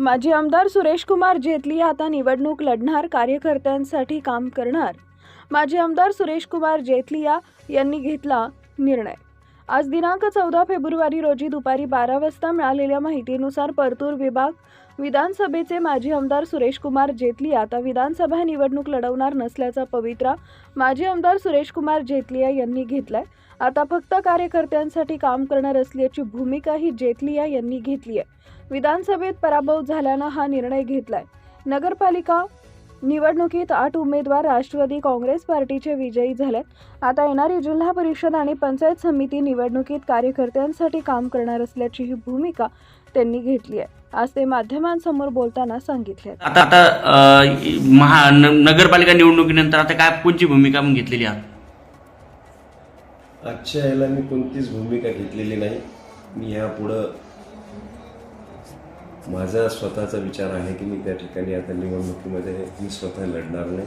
माजी आमदार सुरेशकुमार जेटली आता निवडणूक लढणार कार्यकर्त्यांसाठी काम करणार. माजी आमदार सुरेशकुमार जेटलिया यांनी घेतला निर्णय. आज दिनांक चौदा फेब्रुवारी रोजी दुपारी बारा वाजता मिळालेल्या माहितीनुसार परतूर विभाग विधानसभेचे माजी आमदार सुरेशकुमार जेतलिया आता विधानसभा निवडणूक लढवणार नसल्याचा पवित्रा माजी आमदार सुरेशकुमार जेतलिया यांनी घेतलाय. आता फक्त कार्यकर्त्यांसाठी काम करणार असल्याची भूमिकाही जेतलिया यांनी घेतली आहे. विधानसभेत पराभव झाल्यानं हा निर्णय घेतलाय. नगरपालिका निवडणुकीत आठ उमेदवार राष्ट्रवादी काँग्रेस पार्टीचे विजयी झालेत. आता येणारी जिल्हा परिषद आणि पंचायत समिती निवडणुकीत कार्यकर्त्यांसाठी काम करणार असल्याची ही भूमिका त्यांनी घेतली आहे. आज ते माध्यमांसमोर बोलताना सांगितले आता आता अ, महा न- नगरपालिका निवडणुकीनंतर आता काय कोणची भूमिका मग घेतलेली आहे आजच्या याला मी कोणतीच भूमिका घेतलेली नाही. मी ह्यापुढं माझा स्वतःचा विचार आहे की मी त्या ठिकाणी आता निवडणुकीमध्ये मी स्वतः लढणार नाही.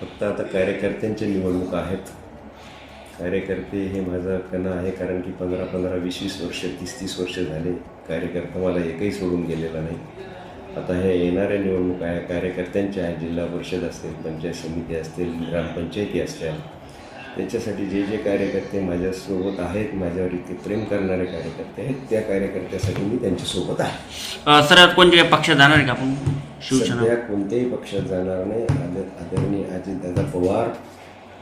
फक्त आता कार्यकर्त्यांच्या निवडणुका आहेत. कार्यकर्ते हे माझा कणा आहे कारण की पंधरा पंधरा वीस वीस वर्ष तीस तीस वर्ष झाले कार्यकर्ता मला एकही सोडून गेलेला नाही. आता हे येणाऱ्या निवडणुका आहे कार्यकर्त्यांच्या आहेत जिल्हा परिषद असतील पंचायत समिती असतील ग्रामपंचायती असतील त्याच्यासाठी जे जे कार्यकर्ते माझ्यासोबत आहेत माझ्यावर इतके प्रेम करणारे कार्यकर्ते आहेत त्या कार्यकर्त्यासाठी मी त्यांच्यासोबत आहे. सर कोणत्या पक्षात जाणार आहे का आपण? शिवसेना. सध्या कोणत्याही पक्षात जाणार नाही. आद- आदरणीय अजितदादा पवार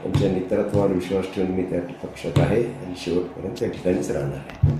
यांच्या नेतृत्वावर विश्वास ठेवून मी त्या पक्षात आहे आणि शेवटपर्यंत त्या ठिकाणीच राहणार आहे.